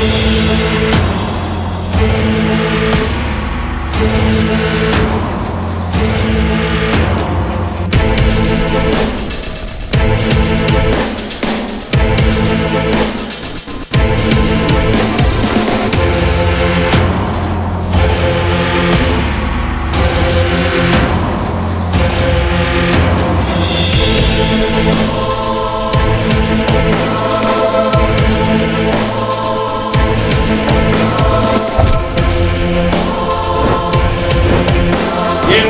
We'll be right.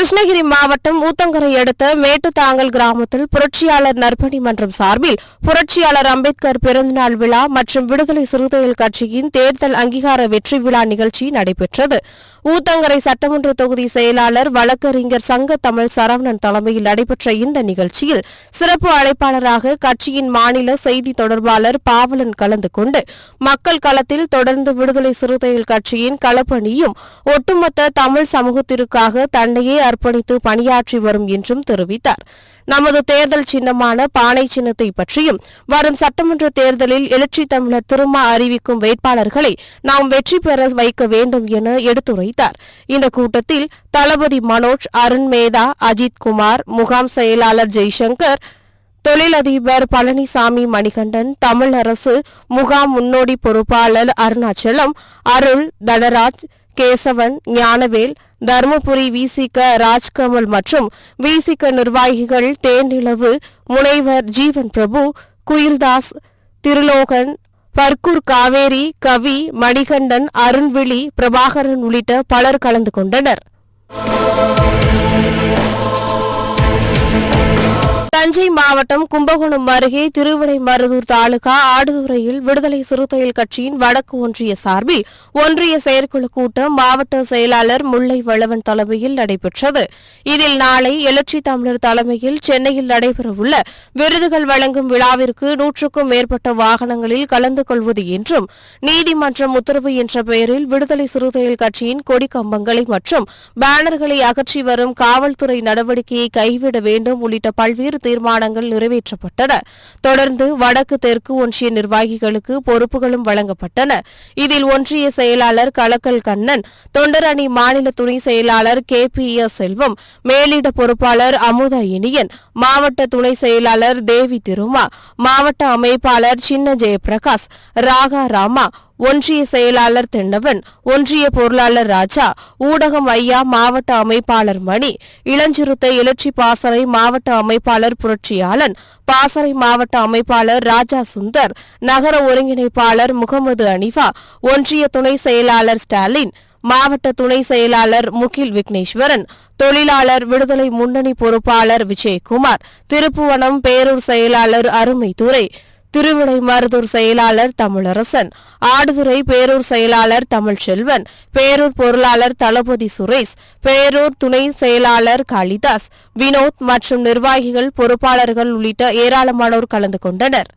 Krishnagiri மாவட்டம் ஊத்தங்கரை அடுத்த மேட்டுத்தாங்கல் கிராமத்தில் புரட்சியாளர் நற்பணி மன்றம் சார்பில் புரட்சியாளர் அம்பேத்கர் பிறந்தநாள் விழா மற்றும் விடுதலை சிறுத்தைகள் கட்சியின் தேர்தல் அங்கீகார வெற்றி விழா நிகழ்ச்சி நடைபெற்றது. ஊத்தங்கரை சட்டமன்ற தொகுதி செயலாளர் வழக்கறிஞர் சங்க தமிழ் சரவணன் தலைமையில் நடைபெற்ற இந்த நிகழ்ச்சியில் சிறப்பு அழைப்பாளராக கட்சியின் மாநில செய்தி தொடர்பாளர் பாவலன் கலந்து கொண்டு மக்கள் களத்தில் தொடர்ந்து விடுதலை சிறுத்தைகள் கட்சியின் களப்பணியும் ஒட்டுமொத்த தமிழ் சமூகத்திற்காக தன்னையே அர்ப்பணித்து பணியாற்றி வரும் என்றும் தெரிவித்தார். நமது தேர்தல் சின்னமான பானை சின்னத்தை பற்றியும் வரும் சட்டமன்ற தேர்தலில் எழுச்சி தமிழர் திருமா அறிவிக்கும் வேட்பாளர்களை நாம் வெற்றி பெற வைக்க வேண்டும் என எடுத்துரைத்தார். இந்த கூட்டத்தில் தளபதி மனோஜ் அருண் மேதா அஜித் குமார் முகாம் செயலாளர் ஜெய்சங்கர் தொழிலதிபர் பழனிசாமி மணிகண்டன் தமிழரசு முகாம் முன்னோடி பொறுப்பாளர் அருணாச்சலம் அருள் தனராஜ் கேசவன் ஞானவேல் தருமபுரி விசிக ராஜ்கமல் மற்றும் விசிக நிர்வாகிகள் தேனிலவு முனைவர் ஜீவன் பிரபு குயில்தாஸ் திருலோகன் பர்கூர் காவேரி கவி மணிகண்டன் அருண்விழி பிரபாகரன் உள்ளிட்ட பலர் கலந்து கொண்டனர். தஞ்சை மாவட்டம் கும்பகோணம் அருகே திருவிடைமருதூர் தாலுகா ஆடுதுறையில் விடுதலை சிறுத்தைகள் கட்சியின் வடக்கு ஒன்றிய சார்பில் ஒன்றிய செயற்குழு கூட்டம் மாவட்ட செயலாளர் முல்லை வளவன் தலைமையில் நடைபெற்றது. இதில் நாளை எழுச்சி தமிழர் தலைமையில் சென்னையில் நடைபெறவுள்ள விருதுகள் வழங்கும் விழாவிற்கு நூற்றுக்கும் மேற்பட்ட வாகனங்களில் கலந்து கொள்வது என்றும் நீதிமன்றம் உத்தரவு என்ற பெயரில் விடுதலை சிறுத்தைகள் கட்சியின் கொடி கம்பங்களை மற்றும் பேனர்களை அகற்றி வரும் காவல்துறை நடவடிக்கையை கைவிட வேண்டும் உள்ளிட்ட பல்வேறு தீர்மானங்கள் நிறைவேற்றப்பட்டன. தொடர்ந்து வடக்கு தெற்கு ஒன்றிய நிர்வாகிகளுக்கு பொறுப்புகளும் வழங்கப்பட்டன. இதில் ஒன்றிய செயலாளர் கலக்கல் கண்ணன் தொண்டர் அணி மாநில துணை செயலாளர் கே. பி. எஸ். செல்வம் மேலிட பொறுப்பாளர் அமுதா இனியன் மாவட்ட துணை செயலாளர் தேவி திருமா மாவட்ட அமைப்பாளர் சின்ன ஜெயபிரகாஷ் ராகா ராமா ஒன்றிய செயலாளர் தென்னவன் ஒன்றிய பொருளாளர் ராஜா ஊடகம் ஐயா மாவட்ட அமைப்பாளர் மணி இளஞ்சிறுத்தை எழுச்சி பாசறை மாவட்ட அமைப்பாளர் புரட்சியாளன் பாசறை மாவட்ட அமைப்பாளர் ராஜா சுந்தர் நகர ஒருங்கிணைப்பாளர் முகமது அனிஃபா ஒன்றிய துணை செயலாளர் ஸ்டாலின் மாவட்ட துணை செயலாளர் முகில் விக்னேஸ்வரன் தொழிலாளர் விடுதலை முன்னணி பொறுப்பாளர் விஜயகுமார் திருப்புவனம் பேரூர் செயலாளர் அருமைத்துறை திருவிடை மருதூர் செயலாளர் தமிழரசன் ஆடுதுறை பேரூர் செயலாளர் தமிழ்ச்செல்வன் பேரூர் பொருளாளர் தளபதி சுரேஷ் பேரூர் துணை செயலாளர் காளிதாஸ் வினோத் மற்றும் நிர்வாகிகள் பொறுப்பாளர்கள் உள்ளிட்ட ஏராளமானோர் கலந்து கொண்டனர்.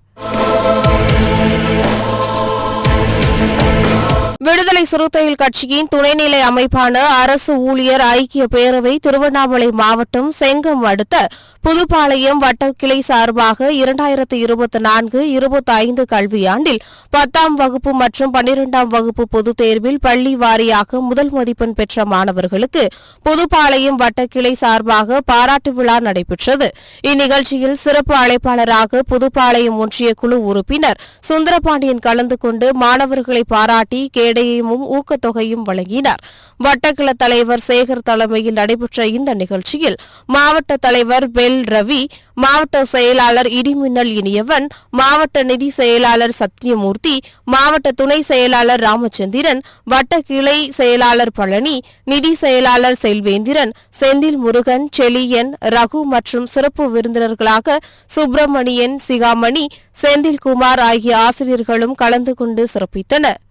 விடுதலை சிறுத்தைகள் கட்சியின் துணைநிலை அமைப்பான அரசு ஊழியர் ஐக்கிய பேரவை திருவண்ணாமலை மாவட்டம் செங்கம் அடுத்த புதுப்பாளையம் வட்டக்கிளை சார்பாக இரண்டாயிரத்து இருபத்தி நான்கு இருபத்தி ஐந்து கல்வியாண்டில் பத்தாம் வகுப்பு மற்றும் பன்னிரெண்டாம் வகுப்பு பொதுத் தேர்வில் பள்ளி வாரியாக முதல் மதிப்பெண் பெற்ற மாணவர்களுக்கு புதுப்பாளையம் வட்டக்கிளை சார்பாக பாராட்டு விழா நடைபெற்றது. இந்நிகழ்ச்சியில் சிறப்பு அழைப்பாளராக புதுப்பாளையம் ஒன்றிய குழு உறுப்பினர் சுந்தரபாண்டியன் கலந்து கொண்டு மாணவர்களை பாராட்டி கேடயமும் ஊக்கத்தொகையும் வழங்கினார். வட்டக்கிள தலைவர் சேகர் தலைமையில் நடைபெற்ற இந்த நிகழ்ச்சியில் மாவட்ட தலைவர் பெல் எல். ரவி மாவட்ட செயலாளர் இடிமின்னல் இனியவன் மாவட்ட நிதி செயலாளர் சத்யமூர்த்தி மாவட்ட துணை செயலாளர் ராமச்சந்திரன் வட்ட கிளை செயலாளர் பழனி நிதி செயலாளர் செல்வேந்திரன் செந்தில் முருகன் செழியன் ரகு மற்றும் சிறப்பு விருந்தினர்களாக சுப்பிரமணியன் சிகாமணி செந்தில்குமார் ஆகிய ஆசிரியர்களும் கலந்து கொண்டு சிறப்பித்தனர்.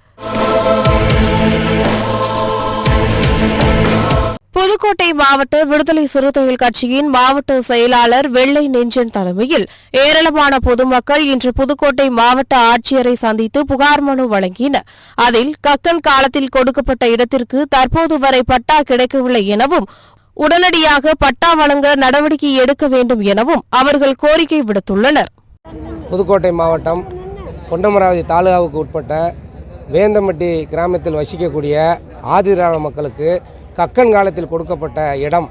புதுக்கோட்டை மாவட்ட விடுதலை சிறுத்தைகள் கட்சியின் மாவட்ட செயலாளர் வெள்ளை நெஞ்சன் தலைமையில் ஏராளமான பொதுமக்கள் இன்று புதுக்கோட்டை மாவட்ட ஆட்சியரை சந்தித்து புகார் மனு வழங்கினர். அதில் கக்கன் காலத்தில் கொடுக்கப்பட்ட இடத்திற்கு தற்போது வரை பட்டா கிடைக்கவில்லை எனவும் உடனடியாக பட்டா வழங்க நடவடிக்கை எடுக்க வேண்டும் எனவும் அவர்கள் கோரிக்கை விடுத்துள்ளனர். புதுக்கோட்டை மாவட்டம் பொன்னமராவதி தாலுகாவுக்கு உட்பட்ட வேந்தம்பட்டி கிராமத்தில் வசிக்கக்கூடிய ஆதிராள மக்களுக்கு கக்கன் காலத்தில் கொடுக்கப்பட்ட இடம்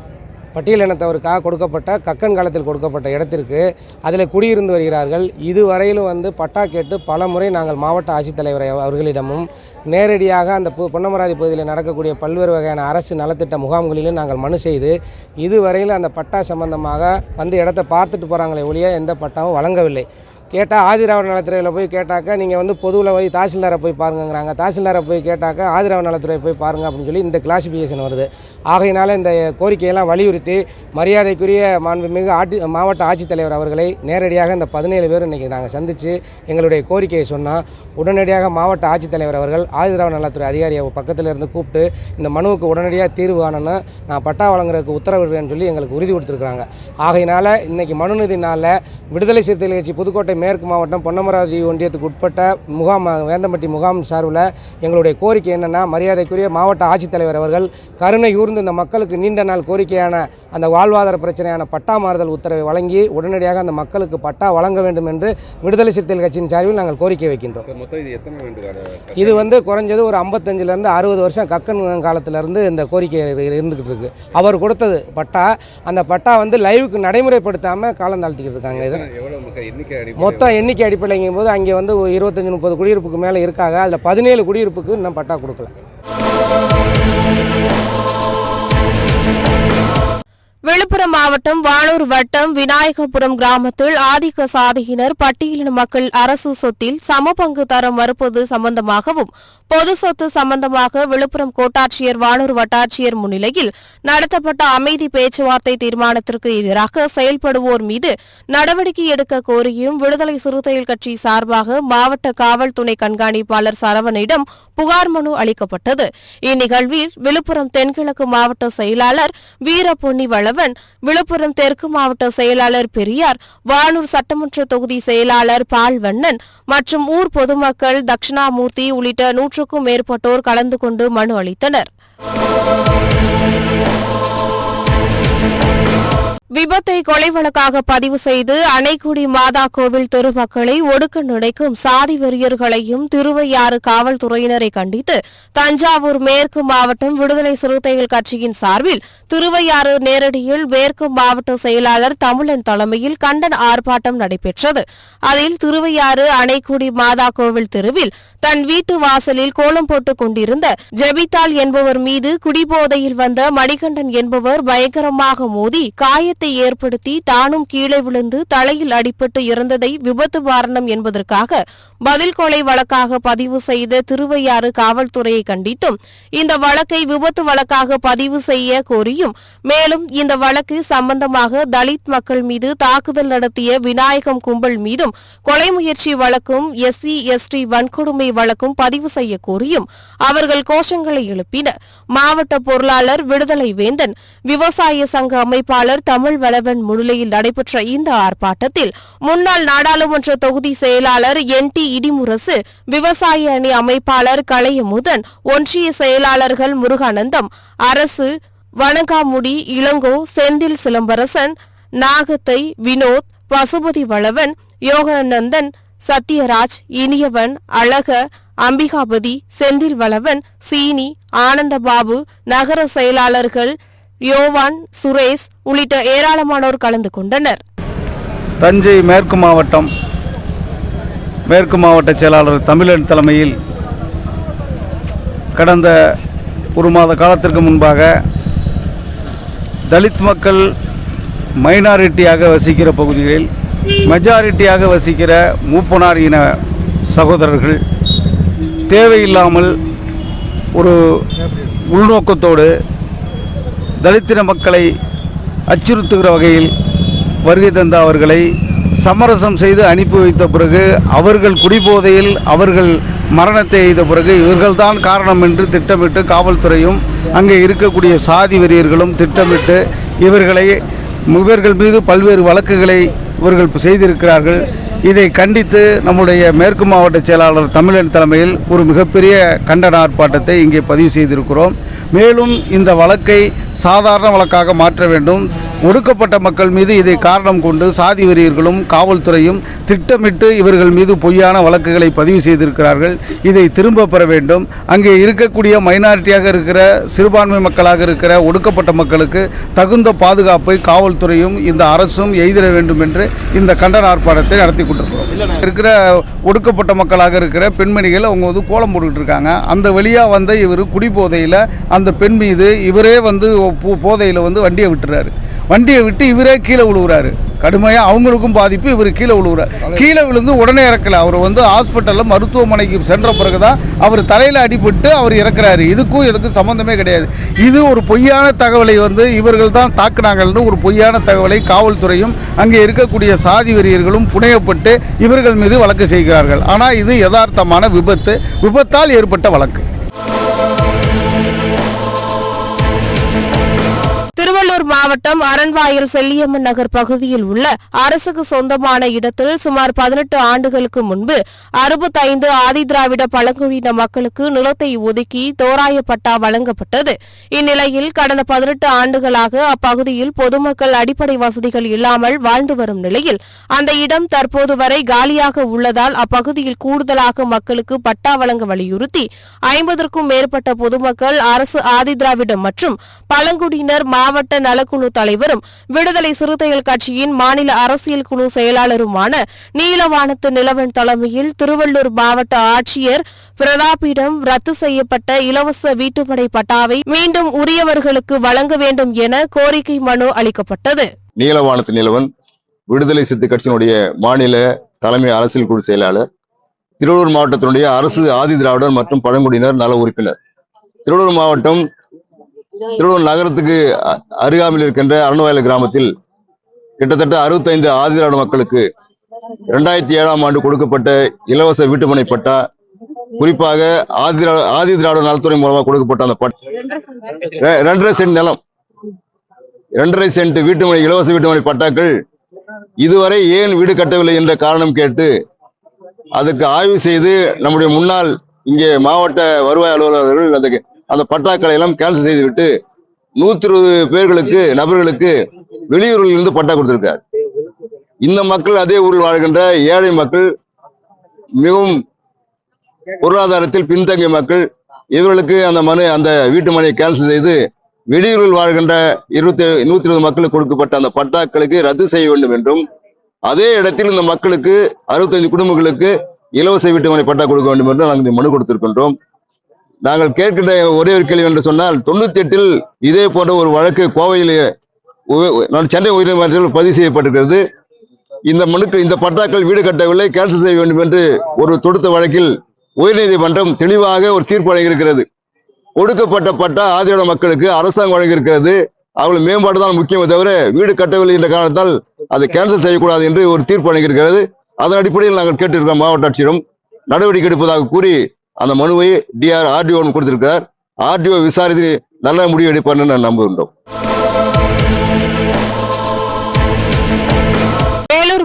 பட்டியலினத்தவருக்காக கொடுக்கப்பட்ட கக்கன் காலத்தில் கொடுக்கப்பட்ட இடத்திற்கு அதில் குடியிருந்து வருகிறார்கள். இதுவரையிலும் வந்து பட்டா கேட்டு பல முறை நாங்கள் மாவட்ட ஆட்சித்தலைவர் அவர்களிடமும் நேரடியாக அந்த பு பொன்னமராதி பகுதியில் நடக்கக்கூடிய பல்வேறு வகையான அரசு நலத்திட்ட முகாம்களிலும் நாங்கள் மனு செய்து இதுவரையிலும் அந்த பட்டா சம்பந்தமாக வந்து இடத்த பார்த்துட்டு போகிறாங்களே ஒழிய எந்த பட்டாவும் வழங்கவில்லை. கேட்டால் ஆதிராவ நலத்துறையில் போய் கேட்டாக்கா நீங்கள் வந்து பொதுவில் போய் தாசில்தாரை போய் பாருங்கங்கிறாங்க. தாசில்தாரை போய் கேட்டாக்கா ஆதிராவ நலத்துறை போய் பாருங்க அப்படின்னு சொல்லி இந்த கிளாசிஃபிகேஷன் வருது. ஆகையினால இந்த கோரிக்கையெல்லாம் வலியுறுத்தி மரியாதைக்குரிய மாண்புமிகு ஆட்சி மாவட்ட ஆட்சித்தலைவர் அவர்களை நேரடியாக இந்த பதினேழு பேர் இன்றைக்கி நாங்கள் சந்தித்து எங்களுடைய கோரிக்கையை சொன்னால் உடனடியாக மாவட்ட ஆட்சித்தலைவர் அவர்கள் ஆதிராவ நலத்துறை அதிகாரியை பக்கத்தில் இருந்து கூப்பிட்டு இந்த மனுவுக்கு உடனடியாக தீர்வு காணணும் நான் பட்டா வழங்குறதுக்கு உத்தரவிடுறேன்னு சொல்லி எங்களுக்கு உறுதி கொடுத்துருக்குறாங்க. ஆகையினால இன்றைக்கி மனுநீதி நாளில் விடுதலை சிறுத்தைகள் கட்சி புதுக்கோட்டை மேற்கு மாவட்டம் பொன்னமராவதி ஒன்றியத்துக்கு உட்பட்ட முகாம் வேந்தம்பட்டி முகாம் சார்பில் எங்களுடைய கோரிக்கை என்னென்னா மரியாதைக்குரிய மாவட்ட ஆட்சித்தலைவர் அவர்கள் கருணை கூர்ந்து இந்த மக்களுக்கு நீண்ட நாள் கோரிக்கையான அந்த வாழ்வாதார பிரச்சனையான பட்டா மாறுதல் உத்தரவை வழங்கி உடனடியாக அந்த மக்களுக்கு பட்டா வழங்க வேண்டும் என்று விடுதலை சிறுத்தைகள் கட்சியின் சார்பில் நாங்கள் கோரிக்கை வைக்கின்றோம். இது வந்து குறைஞ்சது ஒரு ஐம்பத்தஞ்சிலேருந்து அறுபது வருஷம் கக்கன் காலத்திலேருந்து இந்த கோரிக்கை இரு- இருந்துக்கிட்டு இருக்கு. அவர் கொடுத்தது பட்டா அந்த பட்டா வந்து லைவுக்கு நடைமுறைப்படுத்தாமல் காலம் தாழ்த்திக்கிட்டு இருக்காங்க இது. மொத்தம் எண்ணிக்கை அடிப்படைங்கும் போது அங்கே வந்து ஒரு இருபத்தஞ்சி முப்பது குடியிருப்புக்கு மேலே இருக்காங்க. அதில் பதினேழு குடியிருப்புக்கு இன்னும் பட்டா கொடுக்கல. விழுப்புரம் மாவட்டம் வானூர் வட்டம் விநாயகபுரம் கிராமத்தில் ஆதிக்க சாதியினர் பட்டியலின மக்கள் அரசு சொத்தில் சமபங்கு தர மறுப்பது சம்பந்தமாகவும் பொது சொத்து சம்பந்தமாக விழுப்புரம் கோட்டாட்சியர் வானூர் வட்டாட்சியர் முன்னிலையில் நடத்தப்பட்ட அமைதி பேச்சுவார்த்தை தீர்மானத்திற்கு எதிராக செயல்படுவோர் மீது நடவடிக்கை எடுக்க கோரியும் விடுதலை சிறுத்தைகள் கட்சி சார்பாக மாவட்ட காவல் துணை கண்காணிப்பாளர் சரவணிடம் புகார் மனு அளிக்கப்பட்டது. இந்நிகழ்வில் விழுப்புரம் தென்கிழக்கு மாவட்ட செயலாளர் வீரபொன்னி வளவன் விழுப்புரம் தெற்கு மாவட்ட செயலாளர் பெரியார் வானூர் சட்டமன்ற தொகுதி செயலாளர் பால்வண்ணன் மற்றும் ஊர் பொதுமக்கள் தட்சிணாமூர்த்தி உள்ளிட்ட நூற்றுக்கும் மேற்பட்டோர் கலந்து கொண்டு மனு அளித்தனர். விபத்தை கொலை வழக்காக பதிவு செய்து அணைக்குடி மாதா கோவில் திருமக்களை ஒடுக்க நினைக்கும் சாதி வெறியர்களையும் திருவையாறு காவல்துறையினரை கண்டித்து தஞ்சாவூர் மேற்கு மாவட்டம் விடுதலை சிறுத்தைகள் கட்சியின் சார்பில் திருவையாறு நேரடியில் மேற்கு மாவட்ட செயலாளர் தமிழன் தலைமையில் கண்டன ஆர்ப்பாட்டம் நடைபெற்றது. அதில் திருவையாறு அணைக்குடி மாதா கோவில் தெருவில் தன் வீட்டு வாசலில் கோலம் போட்டுக் கொண்டிருந்த ஜெபித்தாள் என்பவர் மீது குடிபோதையில் வந்த மணிகண்டன் என்பவர் பயங்கரமாக மோதி காயத்தை ஏற்படுத்தி தானும் கீழே விழுந்து தலையில் அடிபட்டு இறந்ததை விபத்து வாரணம் என்பதற்காக பதில் கொலை வழக்காக பதிவு செய்த திருவையாறு காவல்துறையை கண்டித்தும் இந்த வழக்கை விபத்து வழக்காக பதிவு செய்ய கோரியும் மேலும் இந்த வழக்கு சம்பந்தமாக தலித் மக்கள் மீது தாக்குதல் நடத்திய விநாயகம் கும்பல் மீதும் கொலை முயற்சி வழக்கும் எஸ்சி எஸ்டி வன்கொடுமை வழக்கும் பதிவு செய்ய கோரியும் அவர்கள் கோஷங்களை எழுப்பினர். மாவட்ட பொருளாளர் விடுதலை வேந்தன் விவசாய சங்க அமைப்பாளர் தமிழ் வளவன் முன்னிலையில் நடைபெற்ற இந்த ஆர்ப்பாட்டத்தில் முன்னாள் நாடாளுமன்ற தொகுதி செயலாளர் என் டி இடிமுரசு விவசாய அணி அமைப்பாளர் கலையமுதன் ஒன்றிய செயலாளர்கள் முருகானந்தம் அரசு வணங்காமுடி இளங்கோ செந்தில் சிலம்பரசன் நாகத்தை வினோத் பசுபதி வளவன் யோகானந்தன் சத்யராஜ் இனியவன் அழக அம்பிகாபதி செந்தில் வளவன் சீனி ஆனந்தபாபு நகர செயலாளர்கள் யோவான் சுரேஷ் உள்ளிட்ட ஏராளமானோர் கலந்து கொண்டனர். தஞ்சை மேற்கு மாவட்டம் மேற்கு மாவட்ட செயலாளர் தமிழன் தலைமையில் கடந்த ஒரு மாத காலத்திற்கு முன்பாக தலித் மக்கள் மைனாரிட்டியாக வசிக்கிற பகுதிகளில் மெஜாரிட்டியாக வசிக்கிற மூப்பனார் இன சகோதரர்கள் தேவையில்லாமல் ஒரு உள்நோக்கத்தோடு தலித்தின மக்களை அச்சுறுத்துகிற வகையில் வருகை தந்த அவர்களை சமரசம் செய்து அனுப்பி வைத்த பிறகு அவர்கள் குடிபோதையில் அவர்கள் மரணத்தை எய்த பிறகு இவர்கள்தான் காரணம் என்று திட்டமிட்டு காவல்துறையும் அங்கே இருக்கக்கூடிய சாதி வெறியர்களும் திட்டமிட்டு இவர்களை இவர்கள் மீது பல்வேறு வழக்குகளை இவர்கள் செய்திருக்கிறார்கள். இதை கண்டித்து நம்முடைய மேற்கு மாவட்ட செயலாளர் தமிழன் தலைமையில் ஒரு மிகப்பெரிய கண்டன ஆர்ப்பாட்டத்தை இங்கே பதிவு செய்திருக்கிறோம். மேலும் இந்த வழக்கை சாதாரண வழக்காக மாற்ற வேண்டும். ஒடுக்கப்பட்ட மக்கள் மீது இதை காரணம் கொண்டு சாதி வெறியர்களும் காவல்துறையும் திட்டமிட்டு இவர்கள் மீது பொய்யான வழக்குகளை பதிவு செய்திருக்கிறார்கள். இதை திரும்ப பெற வேண்டும். அங்கே இருக்கக்கூடிய மைனாரிட்டியாக இருக்கிற சிறுபான்மை மக்களாக இருக்கிற ஒடுக்கப்பட்ட மக்களுக்கு தகுந்த பாதுகாப்பை காவல்துறையும் இந்த அரசும் எய்திட வேண்டும் என்று இந்த கண்டன ஆர்ப்பாட்டத்தை நடத்தி கொண்டிருக்கிறோம். இருக்கிற ஒடுக்கப்பட்ட மக்களாக இருக்கிற பெண்மணிகள் அவங்க வந்து கோலம் போட்டுக்கிட்டு இருக்காங்க. அந்த வழியாக வந்த இவர் குடிபோதையில் அந்த பெண் மீது இவரே வந்து போதையில் வந்து வண்டியை விட்டுறாரு. வண்டியை விட்டு இவரே கீழே விழுவுறாரு கடுமையாக அவங்களுக்கும் பாதிப்பு இவர் கீழே விழுவுறார் கீழே விழுந்து உடனே இறக்கல. அவர் வந்து ஹாஸ்பிட்டலில் மருத்துவமனைக்கு சென்ற பிறகு தான் அவர் தலையில் அடிபட்டு அவர் இறக்குறாரு. இதுக்கும் இதுக்கும் சம்மந்தமே கிடையாது. இது ஒரு பொய்யான தகவலை வந்து இவர்கள் தான் தாக்குனாங்கள்னு ஒரு பொய்யான தகவலை காவல்துறையும் அங்கே இருக்கக்கூடிய சாதி வெறியர்களும் புனையப்பட்டு இவர்கள் மீது வழக்கு செய்கிறார்கள். ஆனால் இது யதார்த்தமான விபத்து. விபத்தால் ஏற்பட்ட வழக்கு. திருவள்ளூர் மாவட்டம் அரண்வாயல் செல்லியம்மன் நகர் பகுதியில் உள்ள அரசுக்கு சொந்தமான இடத்தில் சுமார் பதினெட்டு ஆண்டுகளுக்கு முன்பு அறுபத்தைந்து ஆதிதிராவிட பழங்குடியின மக்களுக்கு நிலத்தை ஒதுக்கி தோராய பட்டா வழங்கப்பட்டது. இந்நிலையில் கடந்த பதினெட்டு ஆண்டுகளாக அப்பகுதியில் பொதுமக்கள் அடிப்படை வசதிகள் இல்லாமல் வாழ்ந்து வரும் நிலையில் அந்த இடம் தற்போது வரை காலியாக உள்ளதால் அப்பகுதியில் கூடுதலாக மக்களுக்கு பட்டா வழங்க வலியுறுத்தி ஐம்பதற்கும் மேற்பட்ட பொதுமக்கள் அரசு ஆதிதிராவிடம் மற்றும் பழங்குடியினர் மாவட்ட நலக்குழு தலைவரும் விடுதலை சிறுத்தைகள் கட்சியின் மாநில அரசியல் குழு செயலாளருமான நீலவானத்து நிலவன் தலைமையில் திருவள்ளூர் மாவட்ட ஆட்சியர் பிரதாப்பிடம் ரத்து செய்யப்பட்ட இலவச வீட்டுமனை பட்டாவை மீண்டும் உரியவர்களுக்கு வழங்க வேண்டும் என கோரிக்கை மனு அளிக்கப்பட்டது. நீலவானத்து நிலவன் விடுதலை சித்து கட்சியினுடைய மாநில தலைமை அரசியல் குழு செயலாளர் திருவள்ளூர் மாவட்டத்தினுடைய அரசு ஆதி திராவிடர் மற்றும் பழங்குடியினர் நல உறுப்பினர். திருவள்ளூர் மாவட்டம் திருவள்ளூர் நகரத்துக்கு அருகாமையில் இருக்கின்ற அருணவாயல் கிராமத்தில் கிட்டத்தட்ட அறுபத்தைந்து ஆதி திராவிட மக்களுக்கு இரண்டாயிரத்தி ஏழாம் ஆண்டு கொடுக்கப்பட்ட இலவச வீட்டுமனை பட்டா குறிப்பாக ஆதி திரா- ஆதி திராவிட நலத்துறை மூலமாக கொடுக்கப்பட்ட அந்த பட் ரெண்டரை சென்ட். நிலம். இரண்டரை சென்ட் வீட்டுமனை இலவச வீட்டுமனை பட்டாக்கள் இதுவரை ஏன் வீடு கட்டவில்லை என்ற காரணம் கேட்டு அதுக்கு ஆய்வு செய்து நம்முடைய முன்னாள் இங்கே மாவட்ட வருவாய் அலுவலர்கள் அந்த அந்த பட்டாக்களை எல்லாம் கேன்சல் செய்துவிட்டு நூத்தி இருபது பேர்களுக்கு நபர்களுக்கு வெளியூரில் இருந்து பட்டா கொடுத்திருக்கார். இந்த மக்கள் அதே ஊரில் வாழ்கின்ற ஏழை மக்கள் மிகவும் பொருளாதாரத்தில் பின்தங்கிய மக்கள் இவர்களுக்கு அந்த மனு அந்த வீட்டு மனையை கேன்சல் செய்து வெளியூரில் வாழ்கின்ற இருபத்தி நூத்தி இருபது மக்களுக்கு கொடுக்கப்பட்ட அந்த பட்டாக்களுக்கு ரத்து செய்ய வேண்டும் என்றும் அதே இடத்தில் இந்த மக்களுக்கு அறுபத்தைந்து குடும்பங்களுக்கு இலவச வீட்டு மனை பட்டா கொடுக்க வேண்டும் என்று நாங்கள் இந்த மனு கொடுத்திருக்கின்றோம். நாங்கள் கேட்கின்ற ஒரே ஒரு கேள்வி என்று சொன்னால் தொண்ணூத்தி எட்டில் இதே போன்ற ஒரு வழக்கு கோவையில் நான் சென்னை உயர்நீதிமன்றத்தில் பதிவு செய்யப்பட்டிருக்கிறது. இந்த மனுக்கு இந்த பட்டாக்கள் வீடு கட்டவில்லை கேன்சல் செய்ய வேண்டும் என்று ஒரு தொடுத்த வழக்கில் உயர்நீதிமன்றம் தெளிவாக ஒரு தீர்ப்பு வழங்கியிருக்கிறது. ஒடுக்கப்பட்ட பட்டா ஆதியோட மக்களுக்கு அரசாங்கம் வழங்கியிருக்கிறது. அவர்கள் மேம்பாடு தான் முக்கியமே தவிர வீடு கட்டவில்லை என்ற காரணத்தால் அதை கேன்சல் செய்யக்கூடாது என்று ஒரு தீர்ப்பு வழங்கியிருக்கிறது. அதன் அடிப்படையில் நாங்கள் கேட்டிருக்கோம் மாவட்ட ஆட்சியிடம் நடவடிக்கை எடுப்பதாக கூறி அந்த மனுவை டிஆர் ஆர்டிஓ கொடுத்திருக்கிறார் ஆர்டிஓ விசாரித்து நல்ல முடிவு எடுப்பார்னு நான் நம்புகின்றோம்.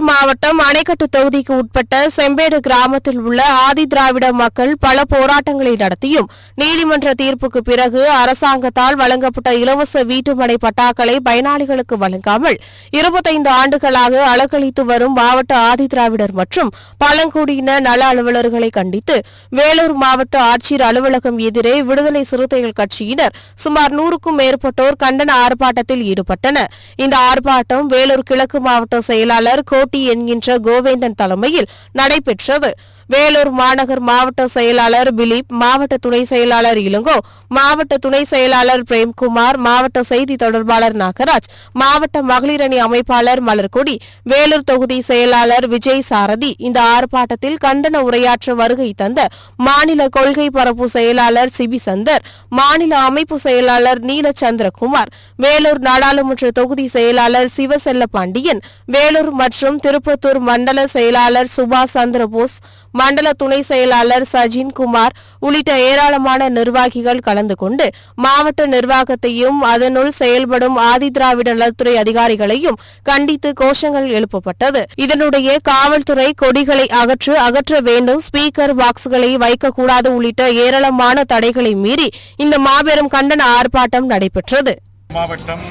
மாவட்டம் அணைக்கட்டு தொகுதிக்கு உட்பட்ட செம்பேடு கிராமத்தில் உள்ள ஆதி திராவிட மக்கள் பல போராட்டங்களை நடத்தியும் நீதிமன்ற தீர்ப்புக்கு பிறகு அரசாங்கத்தால் வழங்கப்பட்ட இலவச வீட்டுமனை பட்டாக்களை பயனாளிகளுக்கு வழங்காமல் இருபத்தைந்து ஆண்டுகளாக அலக்களித்து வரும் மாவட்ட ஆதி திராவிடர் மற்றும் பழங்குடியின நல அலுவலர்களை கண்டித்து வேலூர் மாவட்ட ஆட்சியர் அலுவலகம் எதிரே விடுதலை சிறுத்தைகள் கட்சியினர் சுமார் நூறுக்கும் மேற்பட்டோர் கண்டன ஆர்ப்பாட்டத்தில் ஈடுபட்டனர். இந்த ஆர்ப்பாட்டம் வேலூர் கிழக்கு மாவட்ட செயலாளர் கோட்டி என்கின்ற கோவேந்தன் தலைமையில் நடைபெற்றது. வேலூர் மாநகர் மாவட்ட செயலாளர் பிலிப் மாவட்ட துணை செயலாளர் இளங்கோ மாவட்ட துணை செயலாளர் பிரேம்குமார் மாவட்ட செய்தி தொடர்பாளர் நாகராஜ் மாவட்ட மகளிர் அணி அமைப்பாளர் மலர்கொடி வேலூர் தொகுதி செயலாளர் விஜய் சாரதி இந்த ஆர்ப்பாட்டத்தில் கண்டன உரையாற்ற வருகை தந்த மாநில கொள்கை பரப்பு செயலாளர் சிபி சந்தர் மாநில அமைப்பு செயலாளர் நீலச்சந்திரகுமார் வேலூர் நாடாளுமன்ற தொகுதி செயலாளர் சிவசெல்ல பாண்டியன் வேலூர் மற்றும் திருப்பத்தூர் மண்டல செயலாளர் சுபாஷ் சந்திரபோஸ் மண்டல துணை செயலாளர் சஜின் குமார் உள்ளிட்ட ஏராளமான நிர்வாகிகள் கலந்து கொண்டு மாவட்ட நிர்வாகத்தையும் அதனுள் செயல்படும் ஆதிதிராவிட நலத்துறை அதிகாரிகளையும் கண்டித்து கோஷங்கள் எழுப்பப்பட்டது. இதனுடைய காவல்துறை கொடிகளை அகற்று அகற்ற வேண்டும். ஸ்பீக்கர் பாக்ஸ்களை வைக்கக்கூடாது உள்ளிட்ட ஏராளமான தடைகளை மீறி இந்த மாபெரும் கண்டன ஆர்ப்பாட்டம் நடைபெற்றது. மாவட்டம்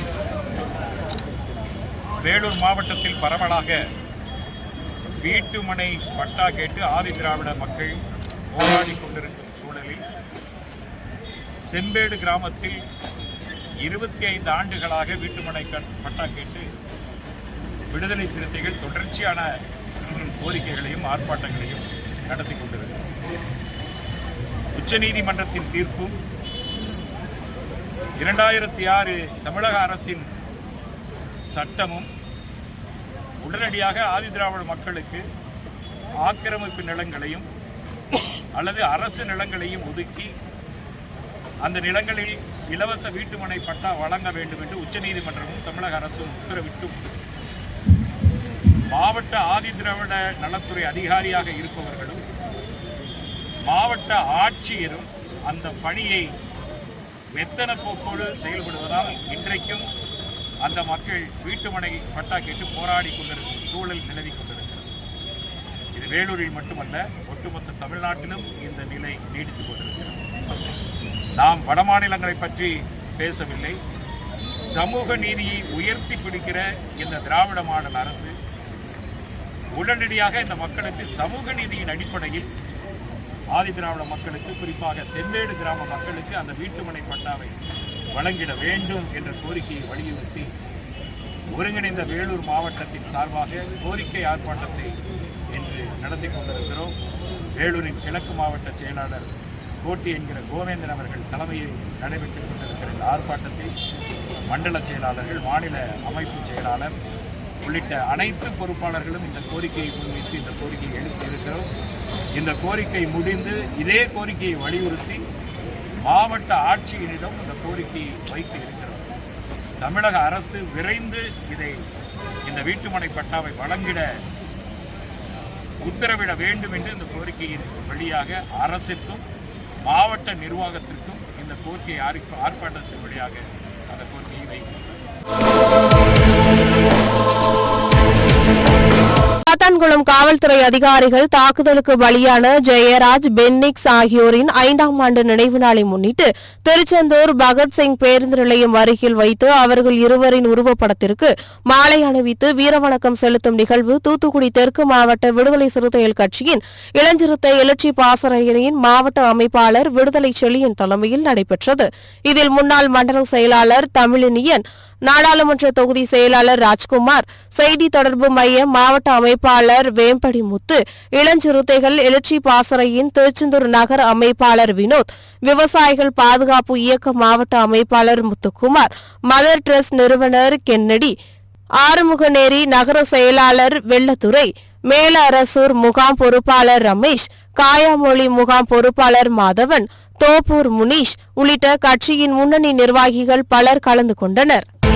வேலூர் மாவட்டத்தில் பரவலாக வீட்டுமனை பட்டா கேட்டு ஆதி திராவிட மக்கள் போராடி கொண்டிருக்கும் சூழலில் செம்பேடு கிராமத்தில் இருபத்தி ஐந்து ஆண்டுகளாக வீட்டுமனை பட்டா கேட்டு விடுதலை சிறுத்தைகள் தொடர்ச்சியான கோரிக்கைகளையும் ஆர்ப்பாட்டங்களையும் நடத்தி கொண்டிருக்கிறது உச்சநீதிமன்றத்தின் தீர்ப்பும் இரண்டாயிரத்தி ஆறு தமிழக அரசின் சட்டமும் உடனடியாக ஆதிதிராவிட மக்களுக்கு ஆக்கிரமிப்பு நிலங்களையும் அல்லது அரசு நிலங்களையும் ஒதுக்கி அந்த நிலங்களில் இலவச வீட்டுமனை பட்டா வழங்க வேண்டும் என்று உச்சநீதிமன்றமும் தமிழக அரசும் உத்தரவிட்டும். மாவட்ட ஆதிதிராவிட நலத்துறை அதிகாரியாக இருப்பவர்களும் மாவட்ட ஆட்சியரும் அந்த பணியை மெத்தன போக்கோடு செயல்படுவதால் இன்றைக்கும் அந்த மக்கள் வீட்டுமனை பட்டா கேட்டு போராடி கொண்டிருக்கும் சூழல் நிலவி கொண்டிருக்கிறது. இது வேலூரில் மட்டுமல்ல ஒட்டுமொத்த தமிழ்நாட்டிலும் இந்த நிலை நீடித்துக் கொண்டிருக்கிறது. நாம் வடமாநிலங்களை பற்றி பேசவில்லை. சமூக நீதியை உயர்த்தி பிடிக்கிற இந்த திராவிட மாடல் அரசு உடனடியாக இந்த மக்களுக்கு சமூக நீதியின் அடிப்படையில் ஆதி திராவிட மக்களுக்கு குறிப்பாக செம்மேடு கிராம மக்களுக்கு அந்த வீட்டுமனை பட்டாவை வழங்கிட வேண்டும் என்ற கோரிக்கையை வலியுறுத்தி ஒருங்கிணைந்த வேலூர் மாவட்டத்தின் சார்பாக கோரிக்கை ஆர்ப்பாட்டத்தை இன்று நடத்தி கொண்டிருக்கிறோம். வேலூரின் கிழக்கு மாவட்ட செயலாளர் கோட்டி என்கிற கோவேந்தன் அவர்கள் தலைமையில் நடைபெற்றுக் கொண்டிருக்கிற இந்த ஆர்ப்பாட்டத்தை மண்டல செயலாளர்கள் மாநில அமைப்பு செயலாளர் உள்ளிட்ட அனைத்து பொறுப்பாளர்களும் இந்த கோரிக்கையை முன்வைத்து இந்த கோரிக்கையை எழுப்பியிருக்கிறோம் இந்த கோரிக்கை முடிந்து இதே கோரிக்கையை வலியுறுத்தி மாவட்ட ஆட்சியரிடம் இந்த கோரிக்கையை வைத்து இருக்கிறோம். தமிழக அரசு விரைந்து இதை இந்த வீட்டுமனை பட்டாவை வழங்கிட உத்தரவிட வேண்டும் என்று இந்த கோரிக்கையின் வழியாக அரசிற்கும் மாவட்ட நிர்வாகத்திற்கும் இந்த கோரிக்கை ஆர்ப்பாட்டத்தின் வழியாக அந்த கோரிக்கையை வைக்கிறது சாத்தான்குளம் காவல்துறை அதிகாரிகள் தாக்குதலுக்கு பலியான ஜெயராஜ் பென்னிக்ஸ் ஆகியோரின் ஐந்தாம் ஆண்டு நினைவு நாளை முன்னிட்டு திருச்செந்தூர் பகத்சிங் பேருந்து நிலையம் அருகில் வைத்து அவர்கள் இருவரின் உருவப்படத்திற்கு மாலை அணிவித்து வீரவணக்கம் செலுத்தும் நிகழ்வு தூத்துக்குடி தெற்கு மாவட்ட விடுதலை சிறுத்தைகள் கட்சியின் இளஞ்சிறுத்தை எழுச்சி பாசரையின் மாவட்ட அமைப்பாளர் விடுதலை செழியன் தலைமையில் நடைபெற்றது. இதில் முன்னாள் மண்டல செயலாளர் தமிழினியன் நாடாளுமன்ற தொகுதி செயலாளர் ராஜ்குமார் செய்தி தொடர்பு மைய மாவட்ட அமைப்பாளர் வேம்படி முத்து இளஞ்சிறுத்தைகள் எழுச்சி பாசறையின் திருச்செந்தூர் நகர அமைப்பாளர் வினோத் விவசாயிகள் பாதுகாப்பு இயக்க மாவட்ட அமைப்பாளர் முத்துக்குமார் மதர் ட்ரஸ்ட் நிறுவனர் கென்னடி ஆறுமுகநேரி நகர செயலாளர் வெள்ளத்துறை மேல அரசூர் முகாம் பொறுப்பாளர் ரமேஷ் காயாமொழி முகாம் பொறுப்பாளர் மாதவன் தோப்பூர் முனீஷ் உள்ளிட்ட கட்சியின் முன்னணி நிர்வாகிகள் பலர் கலந்து கொண்டனர்.